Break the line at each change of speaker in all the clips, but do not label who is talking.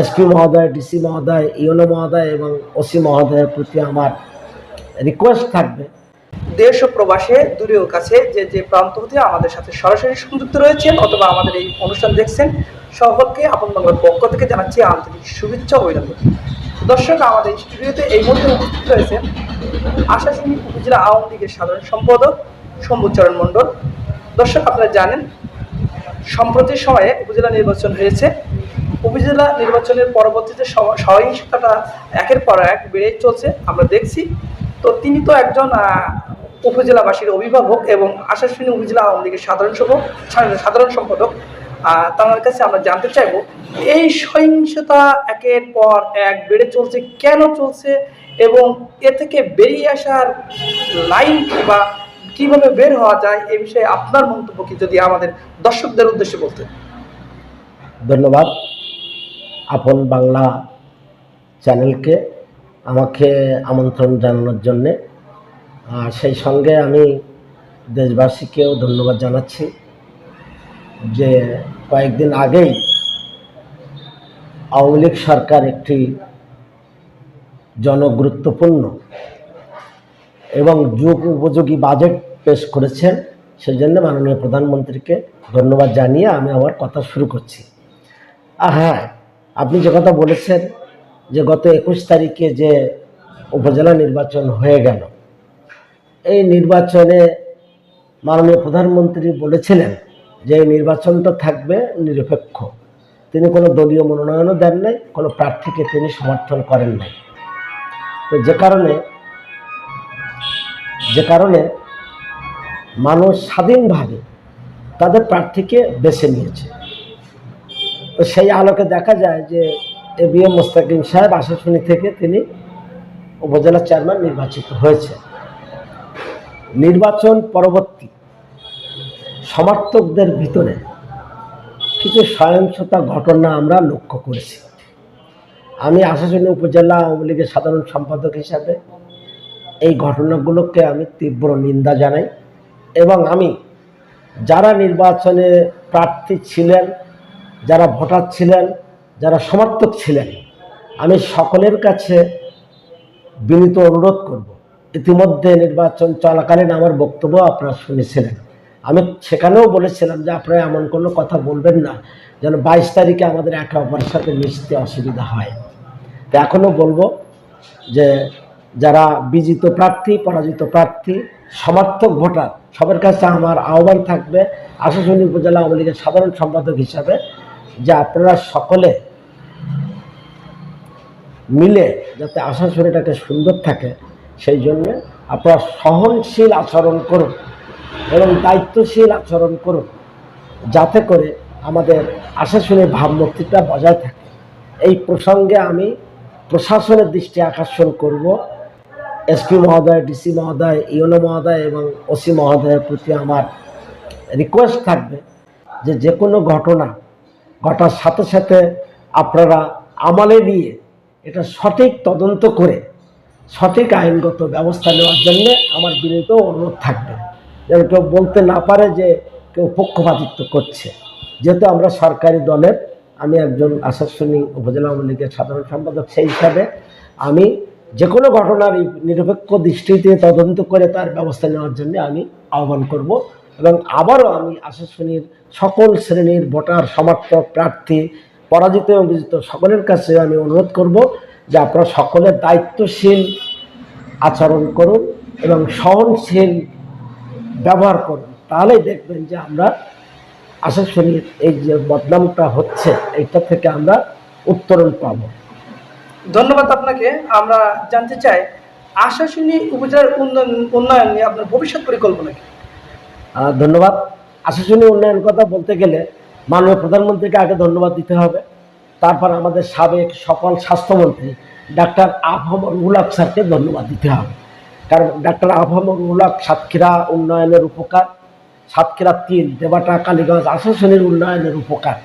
SP মহোদয়, DC মহোদয় YONO মহোদয় এবং ওসি মহোদয়ের প্রতি আমার রিকোয়েস্ট থাকবে।
দেশ ও প্রবাসে দূরে ও কাছে যে যে প্রান্ত হতে আমাদের সাথে সরাসরি সংযুক্ত রয়েছেন অথবা আমাদের এই অনুষ্ঠান দেখছেন, সকলকে আপন বাংলার পক্ষ থেকে জানাচ্ছি আন্তরিক শুভেচ্ছা অভিনন্দন। দর্শক, আমাদের স্টুডিওতে এই মুহূর্তে উপস্থিত রয়েছেন আশাশুনি উপজেলা আওয়ামী লীগের সাধারণ সম্পাদক শম্ভুচরণ মণ্ডল। দর্শক, আপনারা জানেন, সম্প্রতি সময়ে উপজেলা নির্বাচন হয়েছে। উপজেলা নির্বাচনের পরবর্তীতে সহ- সহিংসতাটা একের পর এক বেড়ে চলছে, আমরা দেখছি। তো তিনি তো একজন উপজেলাবাসীর অভিভাবক এবং আশাশুনি উপজেলা আওয়ামী লীগের সাধারণ সভা সাধারণ সম্পাদক। তার কাছে আমরা জানতে চাইব, এই সহিংসতা একের পর এক বেড়ে চলছে, কেন চলছে এবং এ থেকে বেরিয়ে আসার লাইন বা কীভাবে বের হওয়া যায়, এ বিষয়ে আপনার মন্তব্য কি, যদি আমাদের দর্শকদের উদ্দেশ্যে বলতেন।
ধন্যবাদ। আপন বাংলা চ্যানেলকে আমাকে আমন্ত্রণ জানানোর জন্যে। আর সেই সঙ্গে আমি দেশবাসীকেও ধন্যবাদ জানাচ্ছি যে কয়েকদিন আগেই আওয়ামী লীগ সরকার একটি জনগুরুত্বপূর্ণ এবং যুগ উপযোগী বাজেট পেশ করেছেন, সেই জন্য মাননীয় প্রধানমন্ত্রীকে ধন্যবাদ জানিয়ে আমি আমার কথা শুরু করছি। হ্যাঁ আপনি যে কথা বলেছেন যে গত একুশ তারিখে যে উপজেলা নির্বাচন হয়ে গেল, এই নির্বাচনে মাননীয় প্রধানমন্ত্রী বলেছিলেন যে এই নির্বাচনটা থাকবে নিরপেক্ষ। তিনি কোনো দলীয় মনোনয়নও দেন নাই, কোনো প্রার্থীকে তিনি সমর্থন করেন নাই। তো যে কারণে যে কারণে মানুষ স্বাধীনভাবে তাদের প্রার্থীকে বেছে নিয়েছে। তো সেই আলোকে দেখা যায় যে এ বি এম মোস্তাকিম সাহেব আশাশুনি থেকে তিনি উপজেলা চেয়ারম্যান নির্বাচিত হয়েছে। নির্বাচন পরবর্তী সমর্থকদের ভিতরে কিছু সহিংসতা ঘটনা আমরা লক্ষ্য করেছি। আমি আশাশুনি উপজেলা আওয়ামী লীগের সাধারণ সম্পাদক হিসাবে এই ঘটনাগুলোকে আমি তীব্র নিন্দা জানাই এবং আমি যারা নির্বাচনে প্রার্থী ছিলেন যারা ভোটার ছিলেন, যারা সমর্থক ছিলেন, আমি সকলের কাছে বিনীত অনুরোধ করব। ইতিমধ্যে নির্বাচন চলাকালীন আমার বক্তব্য আপনারা শুনেছিলেন। আমি সেখানেও বলেছিলাম যে আপনারা এমন কোনো কথা বলবেন না, যেন বাইশ তারিখে আমাদের একে অপরের সাথে মিশতে অসুবিধা হয়। তো এখনও বলব যে যারা বিজিত প্রার্থী, পরাজিত প্রার্থী, সমর্থক ভোটার, সবার কাছে আমার আহ্বান থাকবে আশাশুনি উপজেলা আওয়ামী লীগের সাধারণ সম্পাদক হিসাবে যে আপনারা সকলে মিলে যাতে আশাশুনিটাকে সুন্দর থাকে, সেই জন্যে আপনারা সহনশীল আচরণ করুন এবং দায়িত্বশীল আচরণ করুন যাতে করে আমাদের আশাশুনির ভাবমূর্তিটা বজায় থাকে। এই প্রসঙ্গে আমি প্রশাসনের দৃষ্টি আকর্ষণ করব। এসপি মহোদয়, ডিসি মহোদয়, ইউনো মহোদয় এবং ওসি মহোদয়ের প্রতি আমার রিকোয়েস্ট থাকবে যে যে কোনো ঘটনা ঘটার সাথে সাথে আপনারা আমলে নিয়ে এটা সঠিক তদন্ত করে সঠিক আইনগত ব্যবস্থা নেওয়ার জন্য আমার বিনীত অনুরোধ থাকবে। যেন কেউ বলতে না পারে যে কেউ পক্ষপাতিত্ব করছে। যেহেতু আমরা সরকারি দলের, আমি একজন আশাশুনি উপজেলা আওয়ামী লীগের সাধারণ সম্পাদক, সেই হিসাবে আমি যে কোনো ঘটনার নিরপেক্ষ দৃষ্টিতে তদন্ত করে তার ব্যবস্থা নেওয়ার জন্য আমি আহ্বান করব। এবং আবারও আমি আশাশুনির সকল শ্রেণির ভোটার, সমর্থক, প্রার্থী, পরাজিত এবং বিজিত সকলের কাছে আমি অনুরোধ করব যে আপনারা সকলে দায়িত্বশীল আচরণ করুন এবং সহনশীল ব্যবহার করুন। তাহলেই দেখবেন যে আমরা আশাশুনির এই যে বদনামটা হচ্ছে, এইটা থেকে আমরা উত্তরণ পাব।
ধন্যবাদ আপনাকে। আমরা জানতে চাই আশাশুনি উপজেলার উন্নয়ন উন্নয়ন নিয়ে আপনার ভবিষ্যৎ পরিকল্পনা কি?
ধন্যবাদ। আশাশুনি উন্নয়ন কথা বলতে গেলে মাননীয় প্রধানমন্ত্রীকে আগে ধন্যবাদ দিতে হবে। তারপর আমাদের সাবেক সফল স্বাস্থ্যমন্ত্রী, ডাক্তার আফহাম রুহুলাক স্যারকে ধন্যবাদ দিতে হবে। কারণ ডাক্তার আফহাম রুহুলাক সাতক্ষীরা উন্নয়নের উপকার, সাতক্ষীরা তিন, দেবাটা কালীগঞ্জ আশাশুনির উন্নয়নের উপকার।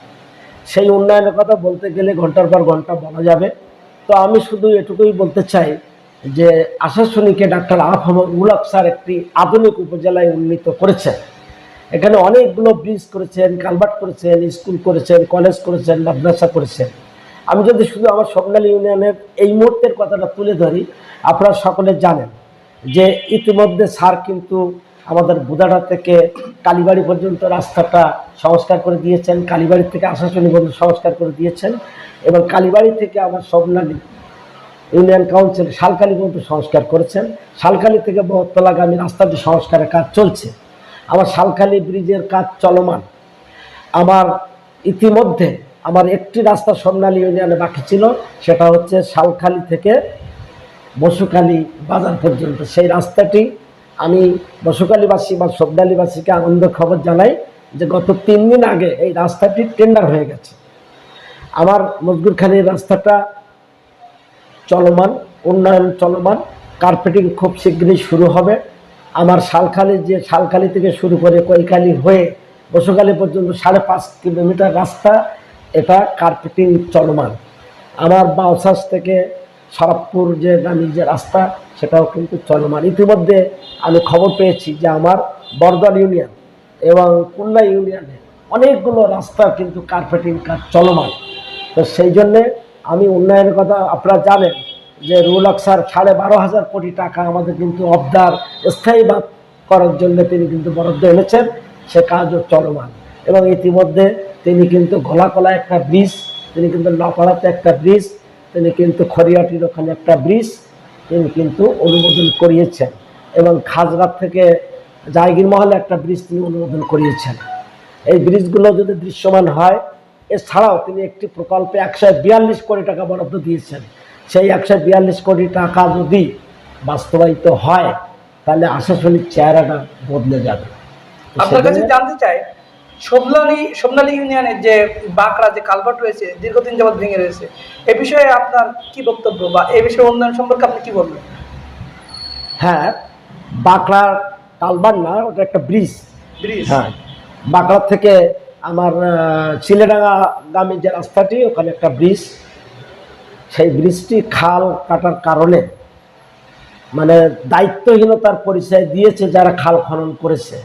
সেই উন্নয়নের কথা বলতে গেলে ঘণ্টার পর ঘণ্টা বলা যাবে। তো আমি শুধু এটুকুই বলতে চাই যে আশাশুনিকে ডাক্তার আফহাম রুহুলাক স্যার একটি আধুনিক উপজেলায় উন্নীত করেছেন। এখানে অনেকগুলো ব্রিজ করেছেন কালভার্ট করেছেন স্কুল করেছেন কলেজ করেছেন, মাদ্রাসা করেছেন। আমি যদি শুধু আমার স্বপ্নালী ইউনিয়নের এই মুহূর্তের কথাটা তুলে ধরি, আপনারা সকলে জানেন যে ইতিমধ্যে স্যার কিন্তু আমাদের বুদাটা থেকে কালীবাড়ি পর্যন্ত রাস্তাটা সংস্কার করে দিয়েছেন, কালীবাড়ি থেকে আশাশুনি পর্যন্ত সংস্কার করে দিয়েছেন এবং কালীবাড়ি থেকে আমার স্বপ্নালী ইউনিয়ন কাউন্সিল শালকালি পর্যন্ত সংস্কার করেছেন। শালকালি থেকে বহত্তলাগামী রাস্তাটি সংস্কারের কাজ চলছে, আমার শালখালি ব্রিজের কাজ চলমান। আমার ইতিমধ্যে আমার একটি রাস্তা সোমনালী ইউনিয়নে বাকি ছিল, সেটা হচ্ছে শালখালি থেকে বসুখালী বাজার পর্যন্ত। সেই রাস্তাটি আমি বসুখালীবাসী বা সোমনালীবাসীকে আনন্দ খবর জানাই যে গত তিন দিন আগে এই রাস্তাটি টেন্ডার হয়ে গেছে। আমার মজগুরখালীর রাস্তাটা চলমান, উন্নয়ন চলমান কার্পেটিং খুব শীঘ্রই শুরু হবে। আমার শালখালি যে শালখালি থেকে শুরু করে কৈখালি হয়ে বসুখালী পর্যন্ত সাড়ে পাঁচ কিলোমিটার রাস্তা, এটা কার্পেটিং চলমান। আমার বাউসাস থেকে সরবপুর যে গামী যে রাস্তা, সেটাও কিন্তু চলমান। ইতিমধ্যে আমি খবর পেয়েছি যে আমার বরদল ইউনিয়ন এবং কুল্লা ইউনিয়নে অনেকগুলো রাস্তা কিন্তু কার্পেটিং কাজ চলমান। তো সেই জন্যে আমি উন্নয়নের কথা আপনারা জানেন যে রুল আকসার সাড়ে বারো হাজার কোটি টাকা আমাদের কিন্তু অবদার, স্থায়ী বাদ করার জন্য তিনি কিন্তু বরাদ্দ এনেছেন, সে কাজও চলমান। এবং ইতিমধ্যে তিনি কিন্তু ঘোলাকলা একটা ব্রিজ, তিনি কিন্তু নপাড়াতে একটা ব্রিজ, তিনি কিন্তু খড়িয়াটির ওখানে একটা ব্রিজ, তিনি কিন্তু অনুমোদন করিয়েছেন। এবং খাজরাত থেকে জায়গির মহলে একটা ব্রিজ তিনি অনুমোদন করিয়েছেন। এই ব্রিজগুলো যদি দৃশ্যমান হয় এছাড়াও তিনি একটি প্রকল্পে একশো বিয়াল্লিশ কোটি টাকা বরাদ্দ দিয়েছেন। সেই একশো বিয়াল্লিশ কোটি টাকা যদি বাস্তবায়িত হয় তাহলে আশাশুনির চেহারাটা বদলে যাবে।
আপনার কাছে জানতে চাই সোমনালী সোমনালী ইউনিয়নের যে বাঁকড়া যে কালভার্ট রয়েছে দীর্ঘদিন যাবৎ ভেঙে রয়েছে এ বিষয়ে আপনার কি বক্তব্য বা এই বিষয়ে উন্নয়ন সম্পর্কে আপনি কি বলবেন?
হ্যাঁ বাঁকড়ার কালবার না ওটা একটা ব্রিজ।
ব্রিজ।
হ্যাঁ বাঁকড়া থেকে আমার চিলেডাঙ্গা গামী যে রাস্তাটি, ওখানে একটা ব্রিজ সেই ব্রিজটি খাল কাটার কারণে মানে দায়িত্বহীনতার পরিচয় দিয়েছে যারা খাল খনন করেছে।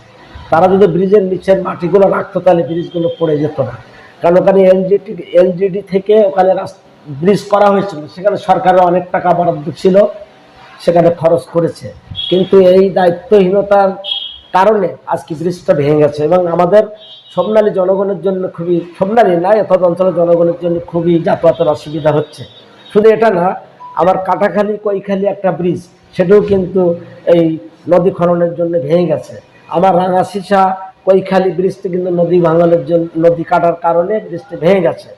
তারা যদি ব্রিজের নিচের মাটিগুলো রাখতো, তাহলে ব্রিজগুলো পড়ে যেত না। কারণ ওখানে এলজিটি এলজিডি থেকে ওখানে ব্রিজ করা হয়েছিল। সেখানে সরকারের অনেক টাকা বরাদ্দ ছিল, সেখানে খরচ করেছে। কিন্তু এই দায়িত্বহীনতার কারণে আজকে ব্রিজটা ভেঙে গেছে। এবং আমাদের সোমনালী জনগণের জন্য খুবই সোমনালী না এতদ অঞ্চলের জনগণের জন্য খুবই যাতায়াতের অসুবিধা হচ্ছে। শুধু এটা না আমার কাটাখালি, কৈখালি একটা ব্রিজ সেটাও কিন্তু এই নদী খননের জন্য ভেঙে গেছে। আমার রাঙাশিসা কৈখালি ব্রিজটি কিন্তু নদী ভাঙনের জন্য, নদী কাটার কারণে ব্রিজটি ভেঙে গেছে।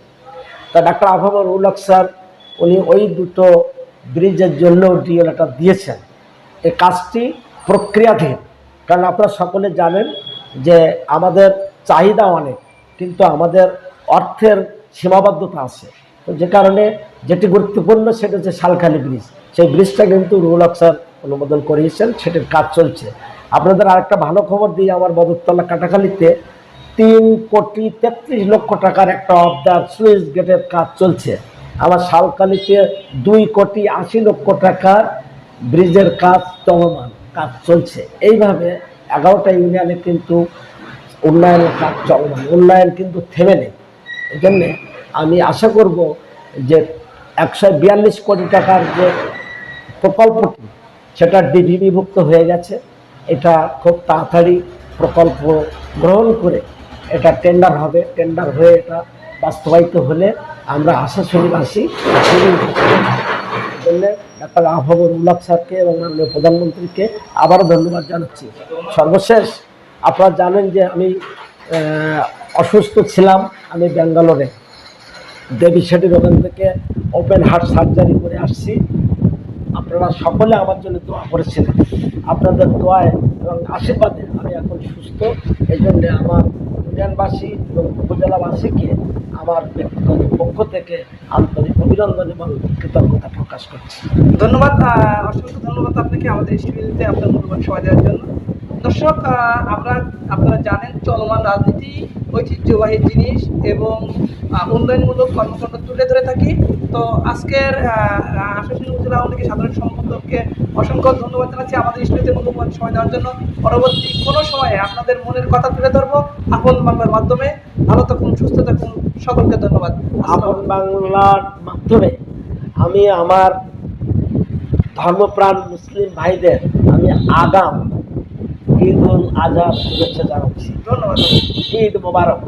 তা ডাক্তার আফাবর উলক স্যার, উনি ওই দুটো ব্রিজের জন্য ডিএলটা দিয়েছেন। এই কাজটি প্রক্রিয়াধীন। কারণ আপনারা সকলে জানেন যে আমাদের চাহিদা অনেক, কিন্তু আমাদের অর্থের সীমাবদ্ধতা আছে। তো যে কারণে যেটি গুরুত্বপূর্ণ সেটা হচ্ছে শালখালি ব্রিজ। সেই ব্রিজটা কিন্তু রুহুল স্যার অনুমোদন করিয়েছেন, সেটির কাজ চলছে। আপনাদের আরেকটা ভালো খবর দিই, আমার বদরতলা কাটাখালিতে তিন কোটি তেত্রিশ লক্ষ টাকার একটা অবদার সুইচ গেটের কাজ চলছে। আমার শালকালিতে দুই কোটি আশি লক্ষ টাকার ব্রিজের কাজ চলমান, কাজ চলছে। এইভাবে এগারোটা ইউনিয়নে কিন্তু উন্নয়নের কাজ চলমান উন্নয়ন কিন্তু থেমে নেই। এই জন্যে আমি আশা করব যে একশো বিয়াল্লিশ কোটি টাকার যে প্রকল্পটি সেটা ডিভিবিভুক্ত হয়ে গেছে। এটা খুব তাড়াতাড়ি প্রকল্প গ্রহণ করে এটা টেন্ডার হবে। টেন্ডার হয়ে এটা বাস্তবায়িত হলে আমরা আশাশুনিবাসী খুবই জন্য ডাক্তার আহবর উল্লাহ স্যারকে এবং মাননীয় প্রধানমন্ত্রীকে আবারও ধন্যবাদ জানাচ্ছি। সর্বশেষ আপনারা জানেন যে আমি অসুস্থ ছিলাম আমি ব্যাঙ্গালোরে। দেবী শেঠির ওখান থেকে ওপেন হার্ট সার্জারি করে আসছি। আপনারা সকলে আমার জন্য দোয়া করেছিলেন। আপনাদের দোয়ায় এবং আশীর্বাদে আমি এখন সুস্থ। এই জন্যে আমার ইউনিয়নবাসী এবং উপজেলাবাসীকে আমার ব্যক্তিগত পক্ষ থেকে আন্তরিক অভিনন্দন এবং কৃতজ্ঞতা প্রকাশ করছি।
ধন্যবাদ অসংখ্য ধন্যবাদ আপনাকে আমাদের স্টুডিওতে আপনার মূল্যবান সময় দেওয়ার জন্য। দর্শক আমরা, আপনারা জানেন চলমান রাজনীতি, ঐতিহ্যবাহী জিনিস এবং উন্নয়নমূলক কর্মকাণ্ড তুলে ধরে থাকি। তো আজকের আশাসী উপজেলা আওয়ামী লীগের সাধারণ সম্পাদককে অসংখ্য ধন্যবাদ জানাচ্ছি আমাদের স্টুডিওতে মূল্যবান সময় দেওয়ার জন্য। পরবর্তী কোনো সময়ে আপনাদের মনের কথা তুলে ধরবো আপন বাংলার মাধ্যমে। ভালো থাকুন, সুস্থ থাকুন, সকলকে ধন্যবাদ।
আপন বাংলার মাধ্যমে আমি আমার ধর্মপ্রাণ মুসলিম ভাইদের, আমি আগাম ঈদ উল আজহার শুভেচ্ছা জানাচ্ছি।
ধন্যবাদ।
ঈদ মোবারক।